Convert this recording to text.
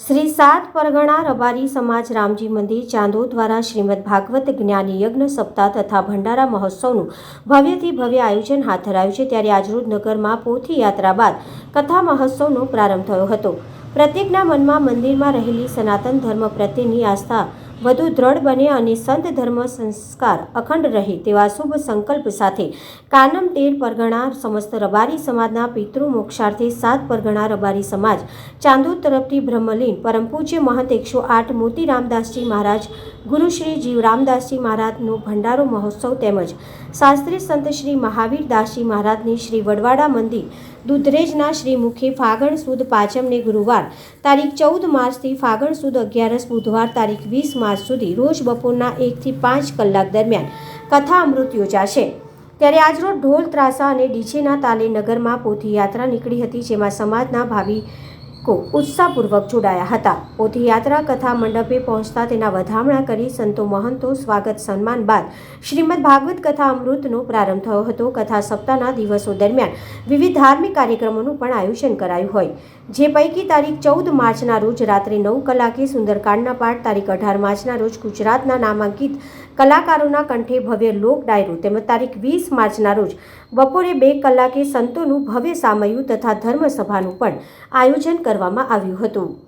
સાત પરગણા રબારી સમાજ રામજી મંદિર ચાંદો દ્વારા શ્રીમદ ભાગવત જ્ઞાની યજ્ઞ સપ્તાહ તથા ભંડારા મહોત્સવનું ભવ્યથી ભવ્ય આયોજન હાથ ધરાયું છે. ત્યારે આજરોજ નગરમાં પોથી યાત્રા બાદ કથા મહોત્સવનો પ્રારંભ થયો હતો. પ્રત્યેકના મનમાં મંદિરમાં રહેલી સનાતન ધર્મ પ્રત્યેની આસ્થા વધુ દ્રઢ બને અને સંત ધર્મ સંસ્કાર અખંડ રહે તેવા શુભ સંકલ્પ સાથે કાનમ તેર પરગણા સમસ્ત રબારી સમાજના પિતૃ મોક્ષાર્થે સાત પરગણા રબારી સમાજ ચાંદોદ તરફથી બ્રહ્મલીન પરમ પૂજ્ય મહંત એકસો આઠ મોતી રામદાસજી મહારાજ, ગુરુ શ્રી જીવ રામદાસજી મહારાજનો ભંડારો મહોત્સવ તેમજ શાસ્ત્રી સંત શ્રી મહાવીર દાસજી મહારાજની શ્રી વડવાડા મંદિર, દુધરેજના શ્રી મુખે ફાગણ સુદ પાંચમને ગુરુવાર, તારીખ ચૌદ માર્ચથી ફાગણ સુદ અગિયારસ બુધવાર તારીખ વીસ માર્ચ સુધી રોજ બપોરના એકથી પાંચ કલાક દરમિયાન કથા અમૃત યોજાશે. ત્યારે આજરોજ ઢોલ, ત્રાસા અને ડીજેના તાલે નગરમાં પોથી યાત્રા નીકળી હતી, જેમાં સમાજના ભાવિકો ઉત્સાહપૂર્વક જોડાયા હતા. પોથીયાત્રા કથા મંડપે પહોંચતા તેના વધામણા કરી સંતો મહંતો સ્વાગત સન્માન બાદ શ્રીમદ ભાગવત કથા અમૃતનો પ્રારંભ થયો હતો. કથા સપ્તાહના દિવસો દરમિયાન વિવિધ ધાર્મિક કાર્યક્રમોનું પણ આયોજન કરાયું હોય. જે પૈકી તારીખ ચૌદ માર્ચના રોજ રાત્રે નવ કલાકે સુંદરકાંડના પાઠ, તારીખ અઢાર માર્ચના રોજ ગુજરાતના નામાંકિત કલાકારોના કંઠે ભવ્ય લોક ડાયરો તેમજ તારીખ વીસ માર્ચના રોજ બપોરે બે કલાકે સંતોનું ભવ્ય સામયું તથા ધર્મસભાનું પણ આયોજન કરવામાં આવ્યું હતું.